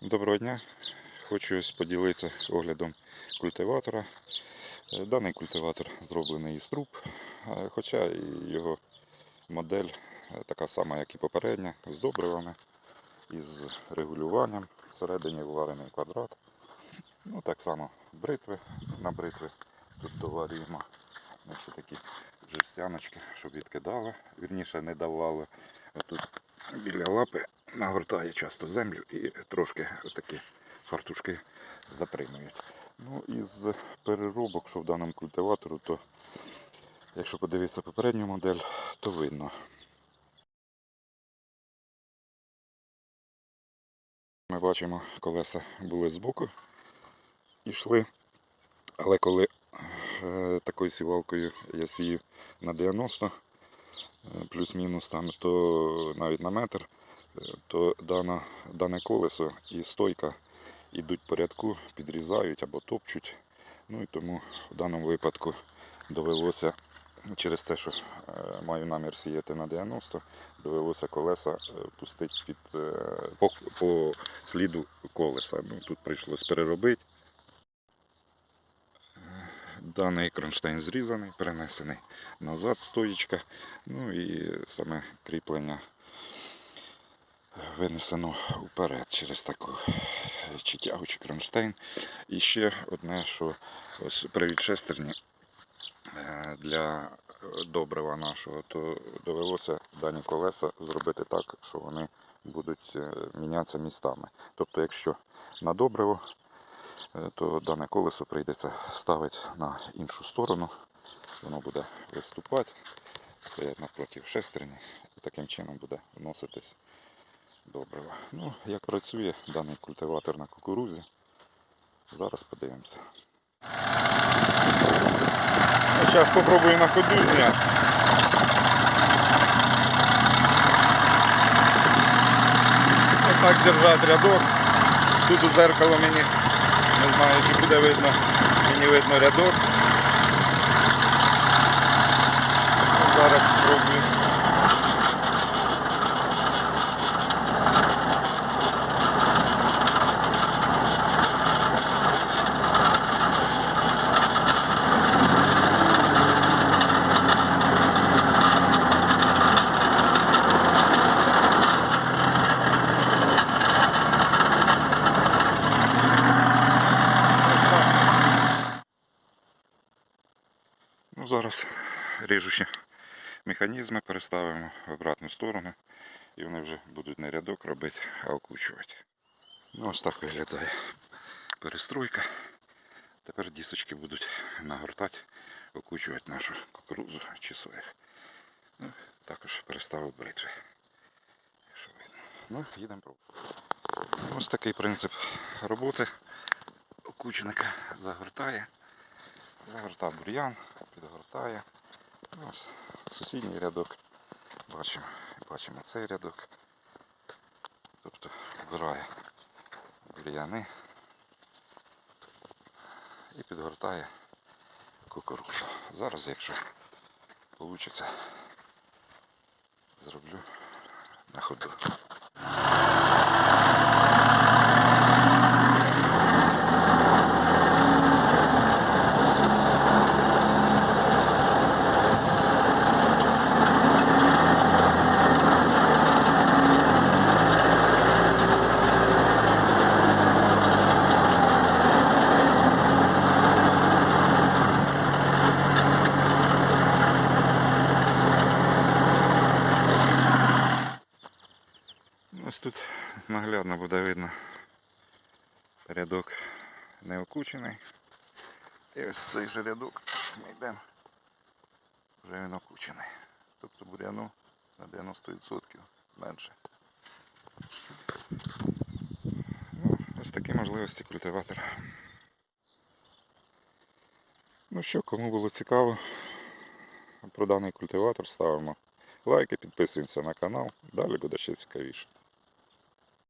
Доброго дня. Хочу поділитися оглядом культиватора. Е, Даний культиватор зроблений із труб, е, хоча його модель е, така сама, як і попередня, з добривами, із регулюванням. Всередині вварений квадрат. Ну, так само бритви на бритви тут доварюємо. Такі жерстяночки, щоб відкидали, вірніше не давали. Тут біля лапи нагортає часто землю і трошки такі фартушки затримують. Ну, із переробок, що в даному культиватору, то якщо подивитися попередню модель, то видно. Ми бачимо, колеса були збоку і йшли. Але коли е, такою сівалкою я сію на 90, е, плюс-мінус там, то навіть на метр, е, то дана, дане колесо і стойка йдуть по рядку, підрізають або топчуть. Ну і тому в даному випадку довелося через те, що е, маю намір сіяти на 90, довелося колеса е, пустити під, по, по сліду колеса. Ну, тут прийшлось переробити. Даний кронштейн зрізаний, перенесений назад стоїчка. Ну і саме кріплення винесено вперед через таку чи тягу, чи кронштейн. І ще одне, що ось привід шестерні е, для добрива нашого, то довелося дані колеса зробити так, що вони будуть е, мінятися містами. Тобто, якщо на добриво, е, то дане колесо прийдеться ставити на іншу сторону. Воно буде виступати, стоять напроти шестерні і таким чином буде вноситись добриво. Ну, як працює даний культиватор на кукурузі, зараз подивимося. Зараз спробую на ходу зняти. Так держати рядок. Тут у зеркало мені, не знаю, чи буде видно, мені видно рядок. Ну, Зараз спробую. Ну, зараз ріжучі механізми переставимо в обратну сторону і вони вже будуть не рядок робити, а окучувати. Ну, ось так виглядає перестройка. Тепер дісочки будуть нагортати, окучувати нашу кукурудзу чи соях. Ну, також переставив бритви. Ну, їдемо. Ось такий принцип роботи. Окучника загортає. Загортав бур'ян, Ну, Ось сусідній рядок. Бачимо, бачимо цей рядок. Тобто вбирає бур'яни і підгортає кукурудзу. Зараз, якщо вийде, зроблю на ходу. Ось тут наглядно буде видно рядок не окучений. І ось цей же рядок ми йдемо. Вже він окучений. Тобто буряну на 90% менше. Ну, ось такі можливості культиватора. Ну що, кому було цікаво про даний культиватор, ставимо лайки, підписуємося на канал. Далі буде ще цікавіше.